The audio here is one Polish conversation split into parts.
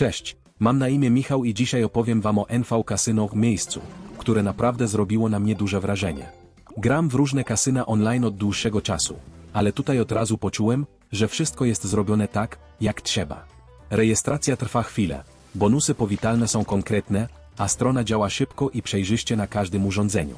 Cześć, mam na imię Michał i dzisiaj opowiem wam o NV Casino w miejscu, które naprawdę zrobiło na mnie duże wrażenie. Gram w różne kasyna online od dłuższego czasu, ale tutaj od razu poczułem, że wszystko jest zrobione tak, jak trzeba. Rejestracja trwa chwilę, bonusy powitalne są konkretne, a strona działa szybko i przejrzyście na każdym urządzeniu.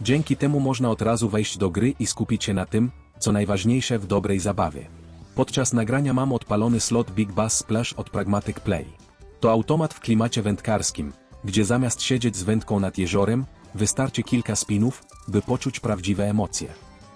Dzięki temu można od razu wejść do gry i skupić się na tym, co najważniejsze w dobrej zabawie. Podczas nagrania mam odpalony slot Big Bass Splash od Pragmatic Play. To automat w klimacie wędkarskim, gdzie zamiast siedzieć z wędką nad jeziorem, wystarczy kilka spinów, by poczuć prawdziwe emocje.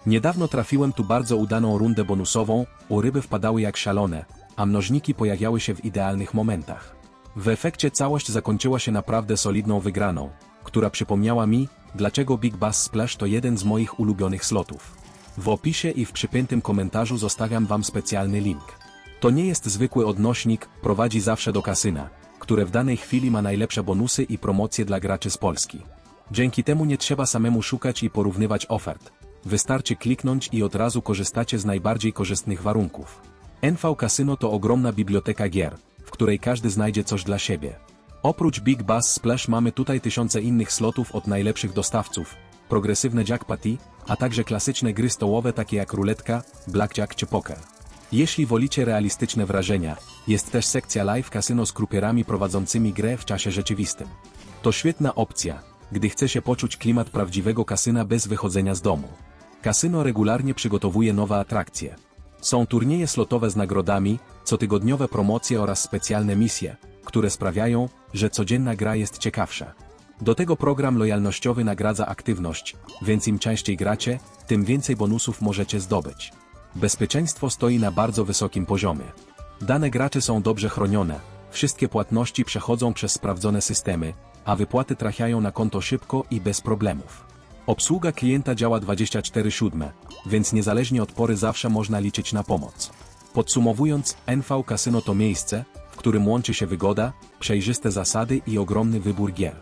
Niedawno trafiłem tu bardzo udaną rundę bonusową, u ryby wpadały jak szalone, a mnożniki pojawiały się w idealnych momentach. W efekcie całość zakończyła się naprawdę solidną wygraną, która przypomniała mi, dlaczego Big Bass Splash to jeden z moich ulubionych slotów. W opisie i w przypiętym komentarzu zostawiam Wam specjalny link. To nie jest zwykły odnośnik, prowadzi zawsze do kasyna, które w danej chwili ma najlepsze bonusy i promocje dla graczy z Polski. Dzięki temu nie trzeba samemu szukać i porównywać ofert. Wystarczy kliknąć i od razu korzystacie z najbardziej korzystnych warunków. NV Casino to ogromna biblioteka gier, w której każdy znajdzie coś dla siebie. Oprócz Big Bass Splash mamy tutaj tysiące innych slotów od najlepszych dostawców, progresywne jackpoty, a także klasyczne gry stołowe takie jak ruletka, blackjack czy poker. Jeśli wolicie realistyczne wrażenia, jest też sekcja live casino z krupierami prowadzącymi grę w czasie rzeczywistym. To świetna opcja, gdy chce się poczuć klimat prawdziwego kasyna bez wychodzenia z domu. Kasyno regularnie przygotowuje nowe atrakcje. Są turnieje slotowe z nagrodami, cotygodniowe promocje oraz specjalne misje, które sprawiają, że codzienna gra jest ciekawsza. Do tego program lojalnościowy nagradza aktywność, więc im częściej gracie, tym więcej bonusów możecie zdobyć. Bezpieczeństwo stoi na bardzo wysokim poziomie. Dane graczy są dobrze chronione, wszystkie płatności przechodzą przez sprawdzone systemy, a wypłaty trafiają na konto szybko i bez problemów. Obsługa klienta działa 24/7, więc niezależnie od pory zawsze można liczyć na pomoc. Podsumowując, NV Casino to miejsce, w którym łączy się wygoda, przejrzyste zasady i ogromny wybór gier.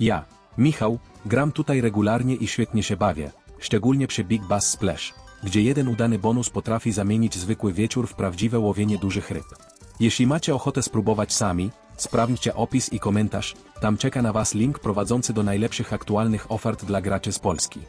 Ja, Michał, gram tutaj regularnie i świetnie się bawię, szczególnie przy Big Bass Splash, gdzie jeden udany bonus potrafi zamienić zwykły wieczór w prawdziwe łowienie dużych ryb. Jeśli macie ochotę spróbować sami, sprawdźcie opis i komentarz, tam czeka na Was link prowadzący do najlepszych aktualnych ofert dla graczy z Polski.